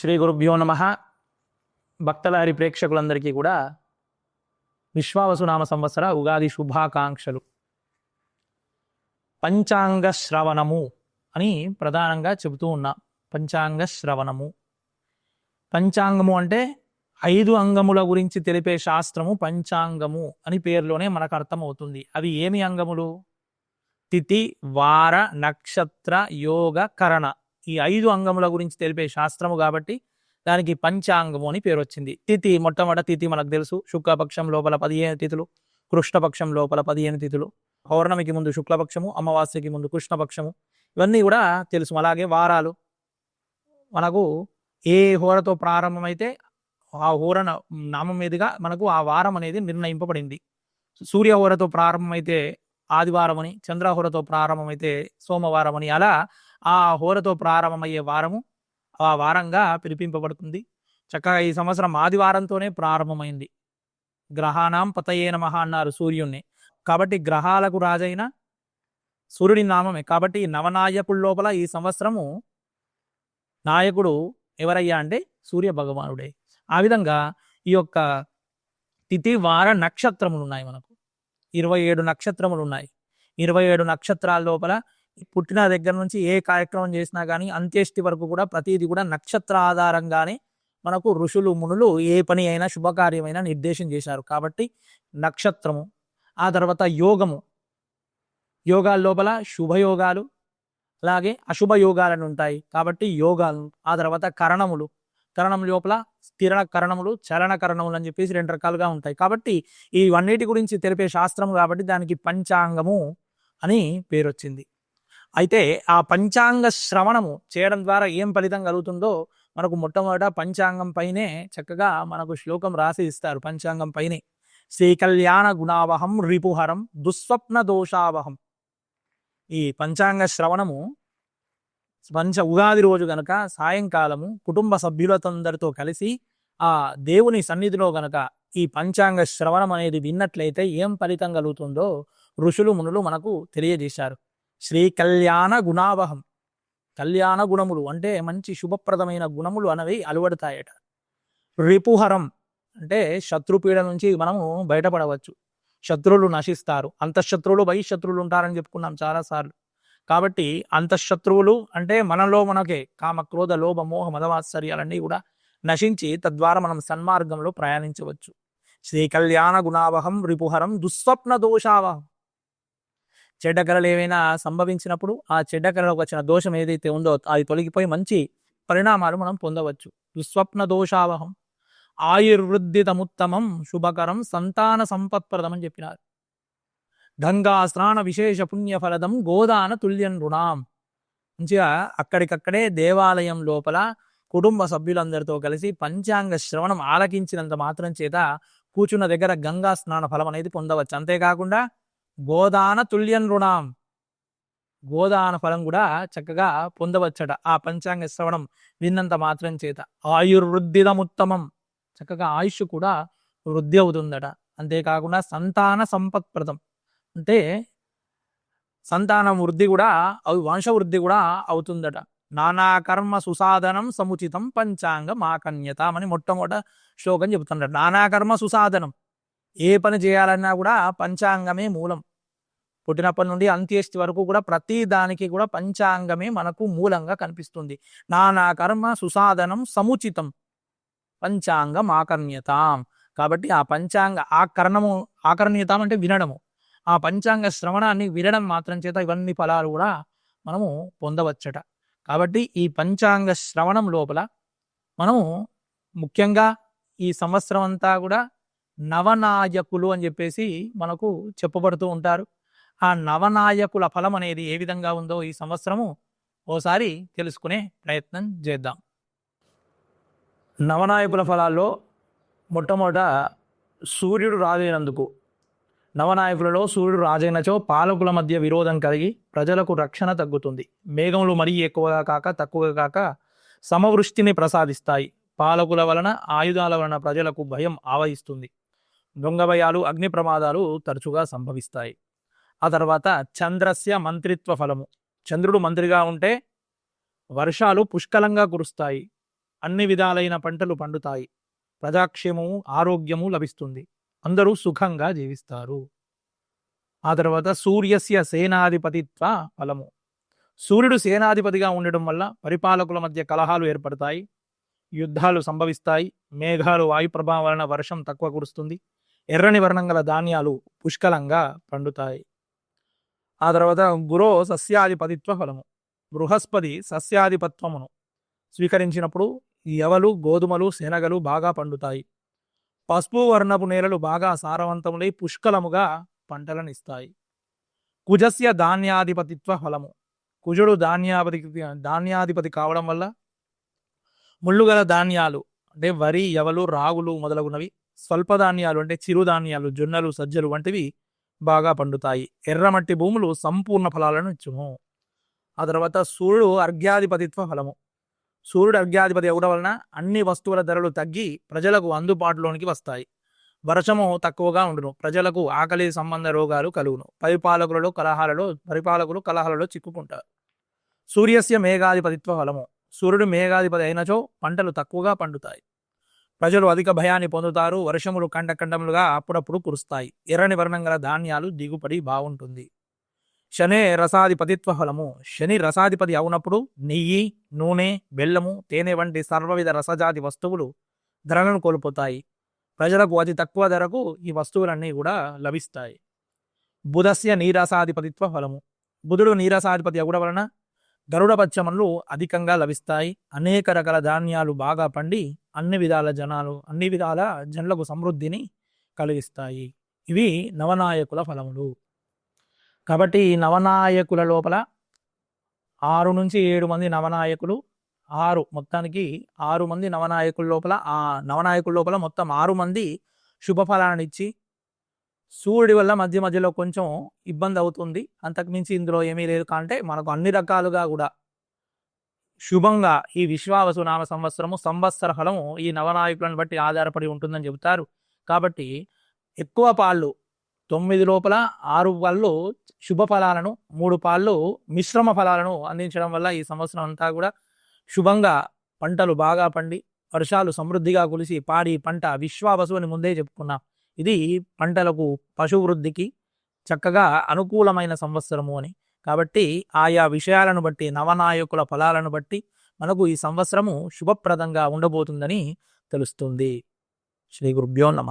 శ్రీ గురుభ్యో నమ. భక్తలారి ప్రేక్షకులందరికీ కూడా విశ్వావసునామ సంవత్సర ఉగాది శుభాకాంక్షలు. పంచాంగ శ్రవణము అని ప్రధానంగా చెబుతూ ఉన్నా. పంచాంగ శ్రవణము. పంచాంగము అంటే ఐదు అంగముల గురించి తెలిపే శాస్త్రము పంచాంగము అని పేరులోనే మనకు అర్థమవుతుంది. అవి ఏమి అంగములు? తిథి వార నక్షత్ర యోగ కరణ. ఈ ఐదు అంగముల గురించి తెలిపే శాస్త్రము కాబట్టి దానికి పంచాంగము అని పేరు వచ్చింది తిథి మొట్టమొదటి తిథి మనకు తెలుసు. శుక్లపక్షం లోపల పదిహేను తిథులు కృష్ణపక్షం లోపల పదిహేను తిథులు పౌర్ణమికి ముందు శుక్లపక్షము అమావాస్యకి ముందు కృష్ణపక్షము. ఇవన్నీ కూడా తెలుసు. అలాగే వారాలు. మనకు ఏ హోరతో ప్రారంభమైతే ఆ హోర నామం మీదుగా మనకు ఆ వారం అనేది నిర్ణయింపబడింది. సూర్య హోరతో ప్రారంభమైతే ఆదివారం అని చంద్రహోరతో ప్రారంభమైతే సోమవారం అని అలా ఆ హోరతో ప్రారంభమయ్యే వారము ఆ వారంగా పిలిపింపబడుతుంది. చక్కగా ఈ సంవత్సరం ఆదివారంతోనే ప్రారంభమైంది. గ్రహానాం పతయే నమ అన్నారు సూర్యుణ్ణి. కాబట్టి గ్రహాలకు రాజైన సూర్యుడి నామమే. కాబట్టి ఈ నవనాయకుల లోపల ఈ సంవత్సరము నాయకుడు ఎవరయ్యా అంటే సూర్య భగవానుడే ఆ విధంగా ఈ యొక్క తిథి వార నక్షత్రములు ఉన్నాయి మనకు. ఇరవై ఏడు నక్షత్రములు ఉన్నాయి ఇరవై ఏడు నక్షత్రాల లోపల పుట్టిన దగ్గర నుంచి ఏ కార్యక్రమం చేసినా కానీ అంత్యేష్టి వరకు కూడా ప్రతిదీ కూడా నక్షత్ర ఆధారంగానే మనకు ఋషులు మునులు ఏ పని అయినా శుభకార్యమైనా నిర్దేశం చేశారు. కాబట్టి నక్షత్రము ఆ తర్వాత యోగము. యోగాల లోపల శుభయోగాలు అలాగే అశుభ యోగాలను ఉంటాయి. కాబట్టి యోగాలు ఆ తర్వాత కరణములు. కరణం లోపల స్థిరణ కరణములు చలన కరణములు అని చెప్పేసి రెండు రకాలుగా ఉంటాయి. కాబట్టి ఇవన్నిటి గురించి తెలిపే శాస్త్రం కాబట్టి దానికి పంచాంగము అని పేరు వచ్చింది అయితే ఆ పంచాంగ శ్రవణము చేయడం ద్వారా ఏం ఫలితం కలుగుతుందో మనకు మొట్టమొదట పంచాంగం పైనే చక్కగా మనకు శ్లోకం రాసి ఇస్తారు. పంచాంగం పైనే. శ్రీ కళ్యాణ గుణావహం రిపుహరం దుస్వప్న దోషావహం. ఈ పంచాంగ శ్రవణము పంచ ఉగాది రోజు గనక సాయంకాలము కుటుంబ సభ్యులతందరితో కలిసి ఆ దేవుని సన్నిధిలో గనక ఈ పంచాంగ శ్రవణం అనేది విన్నట్లయితే ఏం ఫలితం కలుగుతుందో ఋషులు మునులు మనకు తెలియజేశారు. శ్రీ కళ్యాణ గుణావహం కళ్యాణ గుణములు అంటే మంచి శుభప్రదమైన గుణములు అనేవి అలవడతాయట. రిపుహరం అంటే శత్రుపీడ నుంచి మనము బయటపడవచ్చు. శత్రువులు నశిస్తారు. అంతఃశత్రువులు బహిశత్రువులు ఉంటారని చెప్పుకున్నాం చాలాసార్లు. కాబట్టి అంతఃశత్రువులు అంటే మనలో మనకే కామ క్రోధ లోభ మోహ మదవాత్సర్యాలన్నీ కూడా నశించి తద్వారా మనం సన్మార్గంలో ప్రయాణించవచ్చు. శ్రీ కళ్యాణ గుణావహం రిపుహరం దుస్వప్న దోషావహం. చెడ్డ కళలు ఏవైనా సంభవించినప్పుడు ఆ చెడ్డ కళలకు వచ్చిన దోషం ఏదైతే ఉందో అది తొలగిపోయి మంచి పరిణామాలు మనం పొందవచ్చు. దుస్వప్న దోషావహం ఆయుర్వృద్ధితముత్తమం శుభకరం సంతాన సంపత్ప్రదం అని చెప్పినారు. గంగా స్నాన విశేష పుణ్యఫలదం గోదాన తుల్యం రుణాం. మంచిగా అక్కడికక్కడే దేవాలయం లోపల కుటుంబ సభ్యులందరితో కలిసి పంచాంగ శ్రవణం ఆలకించినంత మాత్రం చేత కూర్చున్న దగ్గర గంగా స్నాన ఫలం అనేది పొందవచ్చు. అంతేకాకుండా గోదాన తుల్యం రుణాం. గోదాన ఫలం కూడా చక్కగా పొందవచ్చట. ఆ పంచాంగ శ్రవణం విన్నంత మాత్రం చేత. ఆయుర్వృద్ధిదముత్తమం చక్కగా ఆయుష్ కూడా వృద్ధి అవుతుందట. అంతేకాకుండా సంతాన సంపత్ప్రదం. అంటే సంతానం వృద్ధి కూడా అవి వంశవృద్ధి కూడా అవుతుందట. నానా కర్మ సుసాధనం సముచితం పంచాంగ మాకన్యత అని మొట్టమొదట శ్లోకం చెబుతుందట. నానా కర్మ సుసాధనం. ఏ పని చేయాలన్నా కూడా పంచాంగమే మూలం. పుట్టినప్పటి నుండి అంత్యేష్టి వరకు కూడా ప్రతి దానికి కూడా పంచాంగమే మనకు మూలంగా కనిపిస్తుంది. నానా కర్మ సుసాధనం సముచితం. పంచాంగం ఆకర్ణ్యతాం. కాబట్టి ఆ పంచాంగ ఆకరణము ఆకర్ణ్యతాం అంటే వినడము. ఆ పంచాంగ శ్రవణాన్ని వినడం మాత్రం చేత ఇవన్నీ ఫలాలు కూడా మనము పొందవచ్చట. కాబట్టి ఈ పంచాంగ శ్రవణం లోపల మనము ముఖ్యంగా ఈ సంవత్సరం అంతా కూడా నవనాయకులు అని చెప్పేసి మనకు చెప్పబడుతూ ఉంటారు. ఆ నవనాయకుల ఫలం అనేది ఏ విధంగా ఉందో ఈ సంవత్సరము ఓసారి తెలుసుకునే ప్రయత్నం చేద్దాం. నవనాయకుల ఫలాల్లో మొట్టమొదట సూర్యుడు రాజైనందుకు. నవనాయకులలో సూర్యుడు రాజైనచో పాలకుల మధ్య విరోధం కలిగి ప్రజలకు రక్షణ తగ్గుతుంది. మేఘములు మరీ ఎక్కువగా కాక తక్కువగా కాక సమవృష్టిని ప్రసాదిస్తాయి. పాలకుల వలన ఆయుధాల వలన ప్రజలకు భయం ఆవహిస్తుంది. దొంగభయాలు అగ్ని ప్రమాదాలు తరచుగా సంభవిస్తాయి. ఆ తర్వాత చంద్రస్య మంత్రిత్వ ఫలము. చంద్రుడు మంత్రిగా ఉంటే వర్షాలు పుష్కలంగా కురుస్తాయి. అన్ని విధాలైన పంటలు పండుతాయి. ప్రజాక్షేమము ఆరోగ్యము లభిస్తుంది. అందరూ సుఖంగా జీవిస్తారు. ఆ తర్వాత సూర్యస్య సేనాధిపతిత్వ ఫలము. సూర్యుడు సేనాధిపతిగా ఉండడం వల్ల పరిపాలకుల మధ్య కలహాలు ఏర్పడతాయి. యుద్ధాలు సంభవిస్తాయి. మేఘాలు వాయు ప్రభావం వలన వర్షం తక్కువ కురుస్తుంది. ఎర్రని వర్ణం గల ధాన్యాలు పుష్కలంగా పండుతాయి. ఆ తర్వాత గురో సస్యాధిపతిత్వ ఫలము. బృహస్పతి సస్యాధిపత్వమును స్వీకరించినప్పుడు ఎవలు గోధుమలు శనగలు బాగా పండుతాయి. పసుపు వర్ణపు నేలలు బాగా సారవంతములై పుష్కలముగా పంటలను ఇస్తాయి కుజస్య ధాన్యాధిపతిత్వ ఫలము. కుజుడు ధాన్యాధిపతి ధాన్యాధిపతి కావడం వల్ల ముళ్ళుగల ధాన్యాలు అంటే వరి ఎవలు రాగులు మొదలగునవి స్వల్పధాన్యాలు అంటే చిరుధాన్యాలు జొన్నలు సజ్జలు వంటివి బాగా పండుతాయి. ఎర్రమట్టి భూములు సంపూర్ణ ఫలాలను ఇచ్చును. ఆ తర్వాత సూర్యుడు అర్ఘ్యాధిపతిత్వ ఫలము. సూర్యుడు అర్ఘ్యాధిపతి అవ్వడం వలన అన్ని వస్తువుల ధరలు తగ్గి ప్రజలకు అందుబాటులోనికి వస్తాయి. వర్షము తక్కువగా ఉండును. ప్రజలకు ఆకలి సంబంధ రోగాలు కలుగును. పరిపాలకులలో కలహాలలో పరిపాలకులు కలహాలలో చిక్కుకుంటారు. సూర్యస్య మేఘాధిపతిత్వ ఫలము. సూర్యుడు మేఘాధిపతి అయినచో పంటలు తక్కువగా పండుతాయి. ప్రజలు అధిక భయాన్ని పొందుతారు. వర్షములు ఖండఖండములుగా అప్పుడప్పుడు కురుస్తాయి. ఎర్రని వర్ణం గల ధాన్యాలు దిగుబడి బాగుంటుంది. శనే రసాధిపతిత్వ ఫలము. శని రసాధిపతి అవునప్పుడు నెయ్యి నూనె బెల్లము తేనె వంటి సర్వవిధ రసజాతి వస్తువులు ధరలను కోల్పోతాయి. ప్రజలకు అతి తక్కువ ధరకు ఈ వస్తువులన్నీ కూడా లభిస్తాయి. బుధస్య నీరసాధిపతిత్వ ఫలము. బుధుడు నీరసాధిపతి అవ్వడం వలన గరుడ పచ్చమన్లు అధికంగా లభిస్తాయి. అనేక రకాల ధాన్యాలు బాగా పండి అన్ని విధాల జనాలు అన్ని విధాల జనులకు సమృద్ధిని కలిగిస్తాయి. ఇవి నవనాయకుల ఫలములు. కాబట్టి ఈ నవనాయకుల లోపల ఆరు నుంచి ఏడు మంది నవనాయకులు ఆరు మొత్తానికి ఆరు మంది నవనాయకుల లోపల ఆ నవనాయకుల లోపల మొత్తం ఆరు మంది శుభఫలాన్ని ఇచ్చి సూర్యుడి వల్ల మధ్య మధ్యలో కొంచెం ఇబ్బంది అవుతుంది. అంతకుమించి ఇందులో ఏమీ లేదు. అంటే మనకు అన్ని రకాలుగా కూడా శుభంగా ఈ విశ్వావసు నామ సంవత్సరము సంవత్సర ఫలము ఈ నవనాయకులను బట్టి ఆధారపడి ఉంటుందని చెబుతారు. కాబట్టి ఎక్కువ పాళ్ళు తొమ్మిది లోపల ఆరు పాళ్ళు శుభ ఫలాలను మూడు పాళ్ళు మిశ్రమ ఫలాలను అందించడం వల్ల ఈ సంవత్సరం అంతా కూడా శుభంగా పంటలు బాగా పండి వర్షాలు సమృద్ధిగా కులిసి పాడి పంట విశ్వావసు అని ముందే చెప్పుకున్నాం. ఇది పంటలకు పశువృద్ధికి చక్కగా అనుకూలమైన సంవత్సరము అని. కాబట్టి ఆయా విషయాలను బట్టి నవనాయకుల ఫలాలను బట్టి మనకు ఈ సంవత్సరము శుభప్రదంగా ఉండబోతుందని తెలుస్తుంది. శ్రీ గురుభ్యో నమ.